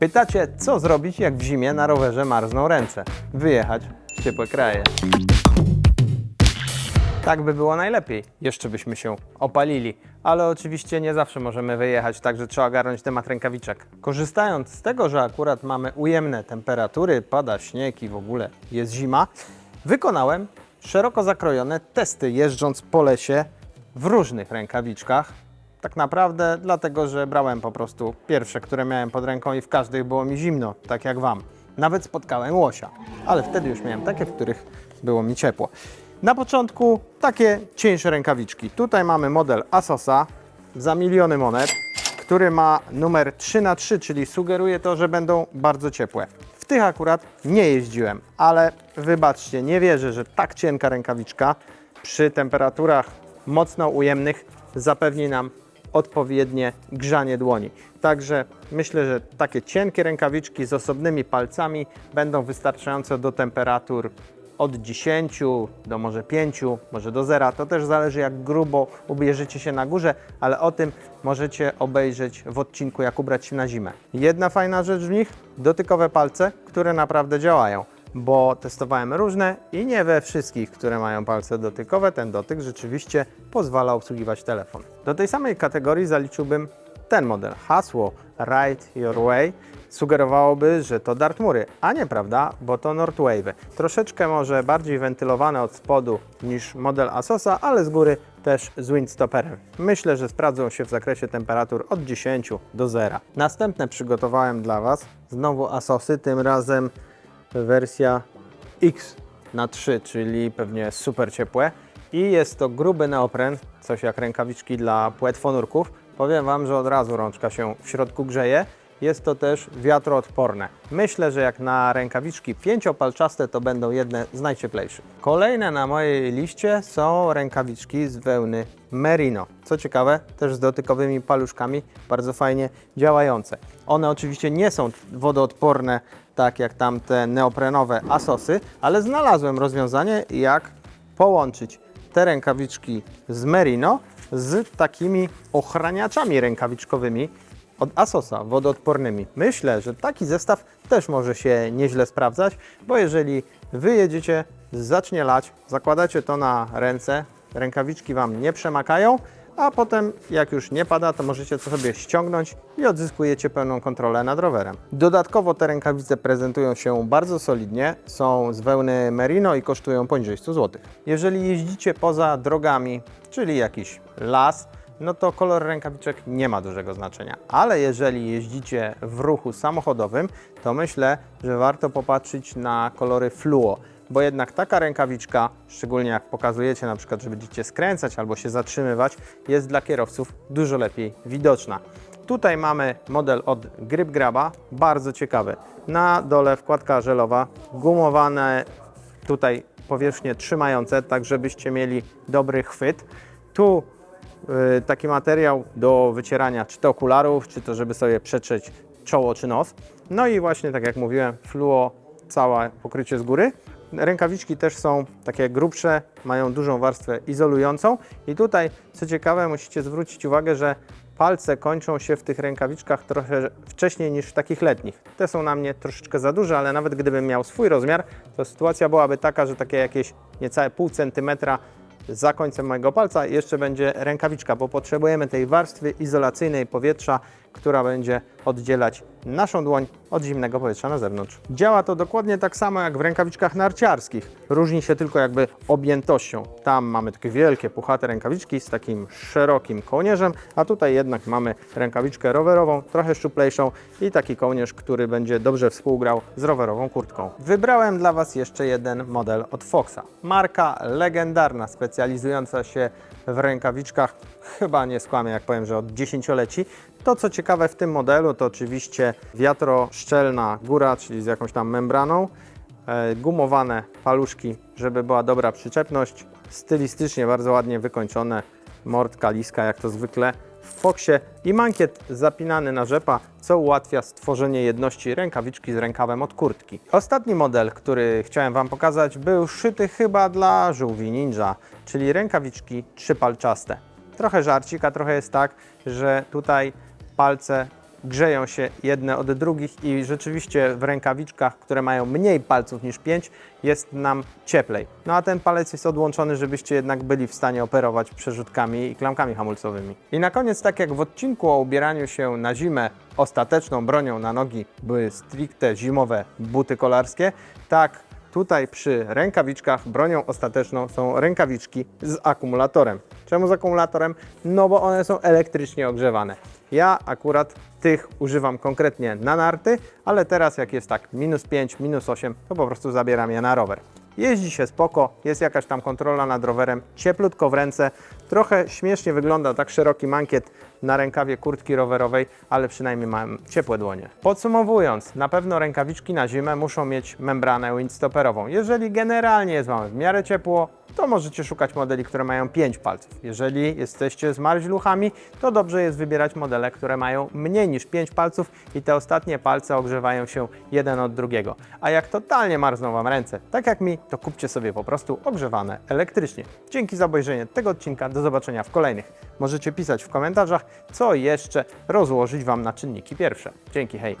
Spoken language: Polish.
Pytacie, co zrobić, jak w zimie na rowerze marzną ręce? Wyjechać w ciepłe kraje. Tak by było najlepiej. Jeszcze byśmy się opalili. Ale oczywiście nie zawsze możemy wyjechać, także trzeba ogarnąć temat rękawiczek. Korzystając z tego, że akurat mamy ujemne temperatury, pada śnieg i w ogóle jest zima, wykonałem szeroko zakrojone testy jeżdżąc po lesie w różnych rękawiczkach. Tak naprawdę dlatego, że brałem po prostu pierwsze, które miałem pod ręką i w każdych było mi zimno, tak jak Wam. Nawet spotkałem łosia, ale wtedy już miałem takie, w których było mi ciepło. Na początku takie cieńsze rękawiczki. Tutaj mamy model Asosa za miliony monet, który ma numer 3 na 3 czyli sugeruje to, że będą bardzo ciepłe. W tych akurat nie jeździłem, ale wybaczcie, nie wierzę, że tak cienka rękawiczka przy temperaturach mocno ujemnych zapewni nam odpowiednie grzanie dłoni. Także myślę, że takie cienkie rękawiczki z osobnymi palcami będą wystarczające do temperatur od 10 do może 5, może do 0. To też zależy jak grubo ubierzecie się na górze, ale o tym możecie obejrzeć w odcinku jak ubrać się na zimę. Jedna fajna rzecz w nich, dotykowe palce, które naprawdę działają. Bo testowałem różne i nie we wszystkich, które mają palce dotykowe, ten dotyk rzeczywiście pozwala obsługiwać telefon. Do tej samej kategorii zaliczyłbym ten model. Hasło Ride Your Way sugerowałoby, że to Dartmury, a nie prawda, bo to Northwave. Troszeczkę może bardziej wentylowane od spodu niż model Asosa, ale z góry też z windstopperem. Myślę, że sprawdzą się w zakresie temperatur od 10 do 0. Następne przygotowałem dla Was znowu Asosy, tym razem wersja X na 3, czyli pewnie super ciepłe. I jest to gruby neopren, coś jak rękawiczki dla płetwonurków. Powiem Wam, że od razu rączka się w środku grzeje. Jest to też wiatroodporne. Myślę, że jak na rękawiczki pięciopalczaste to będą jedne z najcieplejszych. Kolejne na mojej liście są rękawiczki z wełny Merino. Co ciekawe, też z dotykowymi paluszkami, bardzo fajnie działające. One oczywiście nie są wodoodporne, tak jak tamte neoprenowe Asosy, ale znalazłem rozwiązanie, jak połączyć te rękawiczki z Merino z takimi ochraniaczami rękawiczkowymi od Asosa, wodoodpornymi. Myślę, że taki zestaw też może się nieźle sprawdzać, bo jeżeli wy jedziecie, zacznie lać, zakładacie to na ręce, rękawiczki Wam nie przemakają, a potem jak już nie pada, to możecie to sobie ściągnąć i odzyskujecie pełną kontrolę nad rowerem. Dodatkowo te rękawice prezentują się bardzo solidnie, są z wełny merino i kosztują poniżej 100 zł. Jeżeli jeździcie poza drogami, czyli jakiś las, no to kolor rękawiczek nie ma dużego znaczenia. Ale jeżeli jeździcie w ruchu samochodowym, to myślę, że warto popatrzeć na kolory fluo, bo jednak taka rękawiczka, szczególnie jak pokazujecie na przykład, że będziecie skręcać albo się zatrzymywać, jest dla kierowców dużo lepiej widoczna. Tutaj mamy model od Grip Graba, bardzo ciekawy. Na dole wkładka żelowa, gumowane tutaj powierzchnie trzymające, tak żebyście mieli dobry chwyt. Tu taki materiał do wycierania czy to okularów, czy to żeby sobie przetrzeć czoło czy nos. No i właśnie tak jak mówiłem, fluo, całe pokrycie z góry. Rękawiczki też są takie grubsze, mają dużą warstwę izolującą i tutaj co ciekawe musicie zwrócić uwagę, że palce kończą się w tych rękawiczkach trochę wcześniej niż w takich letnich. Te są na mnie troszeczkę za duże, ale nawet gdybym miał swój rozmiar, to sytuacja byłaby taka, że takie jakieś niecałe pół centymetra za końcem mojego palca. Jeszcze będzie rękawiczka, bo potrzebujemy tej warstwy izolacyjnej powietrza, która będzie oddzielać naszą dłoń od zimnego powietrza na zewnątrz. Działa to dokładnie tak samo jak w rękawiczkach narciarskich. Różni się tylko jakby objętością. Tam mamy takie wielkie, puchate rękawiczki z takim szerokim kołnierzem, a tutaj jednak mamy rękawiczkę rowerową, trochę szczuplejszą i taki kołnierz, który będzie dobrze współgrał z rowerową kurtką. Wybrałem dla Was jeszcze jeden model od Foxa. Marka legendarna, specjalizująca się w rękawiczkach, chyba nie skłamię jak powiem, że od dziesięcioleci. To co ciekawe w tym modelu to oczywiście wiatroszczelna góra, czyli z jakąś tam membraną, e, gumowane paluszki, żeby była dobra przyczepność, stylistycznie bardzo ładnie wykończone, mordka, liska jak to zwykle w Foxie i mankiet zapinany na rzepa, co ułatwia stworzenie jedności rękawiczki z rękawem od kurtki. Ostatni model, który chciałem Wam pokazać, był szyty chyba dla żółwi ninja, czyli rękawiczki trzypalczaste. Trochę żarcik, a trochę jest tak, że tutaj palce grzeją się jedne od drugich i rzeczywiście w rękawiczkach, które mają mniej palców niż 5, jest nam cieplej. No a ten palec jest odłączony, żebyście jednak byli w stanie operować przerzutkami i klamkami hamulcowymi. I na koniec, tak jak w odcinku o ubieraniu się na zimę ostateczną bronią na nogi były stricte zimowe buty kolarskie, tak Tutaj przy rękawiczkach bronią ostateczną są rękawiczki z akumulatorem. Czemu z akumulatorem? No bo one są elektrycznie ogrzewane. Ja akurat tych używam konkretnie na narty, ale teraz jak jest tak minus 5, minus 8, to po prostu zabieram je na rower. Jeździ się spoko, jest jakaś tam kontrola nad rowerem, cieplutko w ręce. Trochę śmiesznie wygląda tak szeroki mankiet na rękawie kurtki rowerowej, ale przynajmniej mam ciepłe dłonie. Podsumowując, na pewno rękawiczki na zimę muszą mieć membranę windstopperową. Jeżeli generalnie jest Wam w miarę ciepło, to możecie szukać modeli, które mają 5 palców. Jeżeli jesteście zmarzluchami, to dobrze jest wybierać modele, które mają mniej niż 5 palców i te ostatnie palce ogrzewają się jeden od drugiego. A jak totalnie marzną Wam ręce, tak jak mi, to kupcie sobie po prostu ogrzewane elektrycznie. Dzięki za obejrzenie tego odcinka, do zobaczenia w kolejnych. Możecie pisać w komentarzach, co jeszcze rozłożyć Wam na czynniki pierwsze. Dzięki, hej!